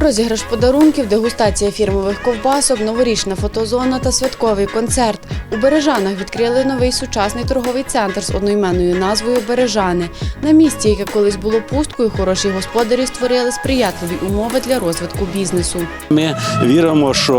Розіграш подарунків, дегустація фірмових ковбасок, новорічна фотозона та святковий концерт. У Бережанах відкрили новий сучасний торговий центр з одноіменною назвою Бережани. На місці, яке колись було пусткою, хороші господарі створили сприятливі умови для розвитку бізнесу. Ми віримо, що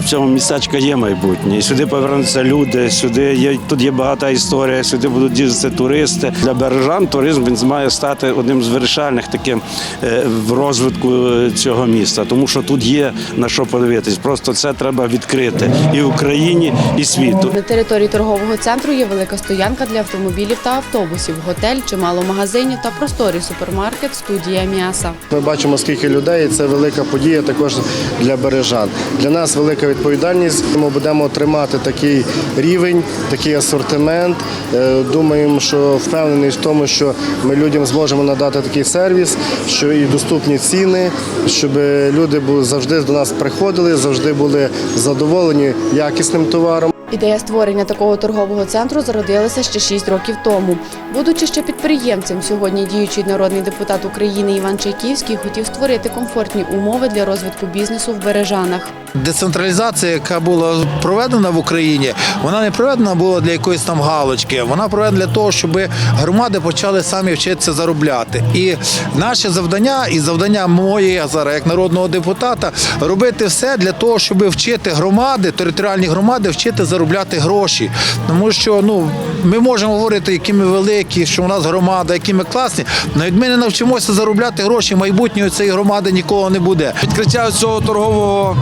в цьому містечку є майбутнє. Сюди повернуться люди, сюди є тут є багата історія, сюди будуть їздити туристи. Для бережан туризм він має стати одним з вирішальних таким е, в розвитку е, цього міста, тому що тут є на що подивитись. Просто це треба відкрити і Україні, і світу. На території торгового центру є велика стоянка для автомобілів та автобусів, готель, чимало магазинів та просторий супермаркет, студія м'яса. Ми бачимо, скільки людей, і це велика подія також для бережан. Для нас велика відповідальність. Ми будемо тримати такий рівень, такий асортимент. Е, Думаємо, що впевнений в тому, що ми людям зможемо надати такий сервіс, що і доступні ціни, щоб люди завжди до нас приходили, завжди були задоволені якісним товаром. Ідея створення такого торгового центру зародилася ще 6 років тому. Будучи ще підприємцем, сьогодні діючий народний депутат України Іван Чайківський хотів створити комфортні умови для розвитку бізнесу в Бережанах. Децентралізація, яка була проведена в Україні, вона не проведена була для якоїсь там галочки. Вона проведена для того, щоб громади почали самі вчитися заробляти. І наше завдання, і завдання моє зараз, як народного депутата, робити все для того, щоб вчити громади, територіальні громади, вчити заробляти гроші. Тому що ну ми можемо говорити, які ми великі, що у нас громада, які ми класні. Навіть ми не навчимося заробляти гроші. Майбутнього цієї громади нікого не буде. Відкриття цього торгового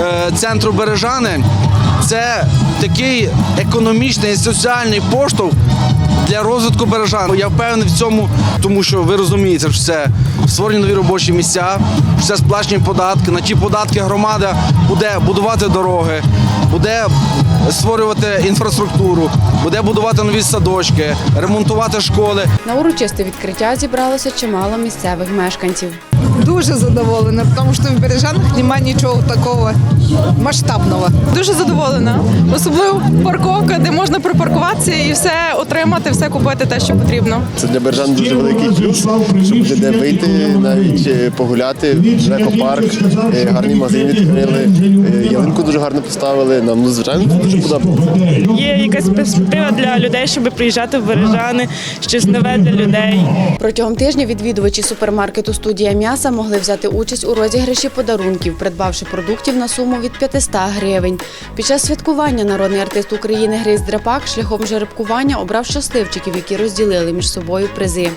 е, центру Бережани це такий економічний і соціальний поштовх для розвитку Бережан. Я впевнений в цьому, тому що ви розумієте, що це створені нові робочі місця, що це сплачені податки. На ті податки громада буде будувати дороги, буде створювати інфраструктуру, буде будувати нові садочки, ремонтувати школи. На урочисте відкриття зібралося чимало місцевих мешканців. Дуже задоволена, тому що в Бережанах немає нічого такого масштабного. Дуже задоволена. Особливо парковка, де можна припаркуватися і все отримати, все купити те, що потрібно. Це для Бережан дуже великий плюс, щоб де вийти, навіть е, погуляти, екопарк, гарні магазини відкрили, е, ялинку дуже гарно поставили. Нам ну, звичайно дуже подобається. Є якась перспектива для людей, щоб приїжджати в Бережани, щось нове для людей. Протягом тижня відвідувачі супермаркету студія м'яса могли взяти участь у розіграші подарунків, придбавши продуктів на суму від 500 гривень. Під час святкування народний артист України Гриць Драпак шляхом жеребкування обрав щасливчиків, які розділили між собою призи.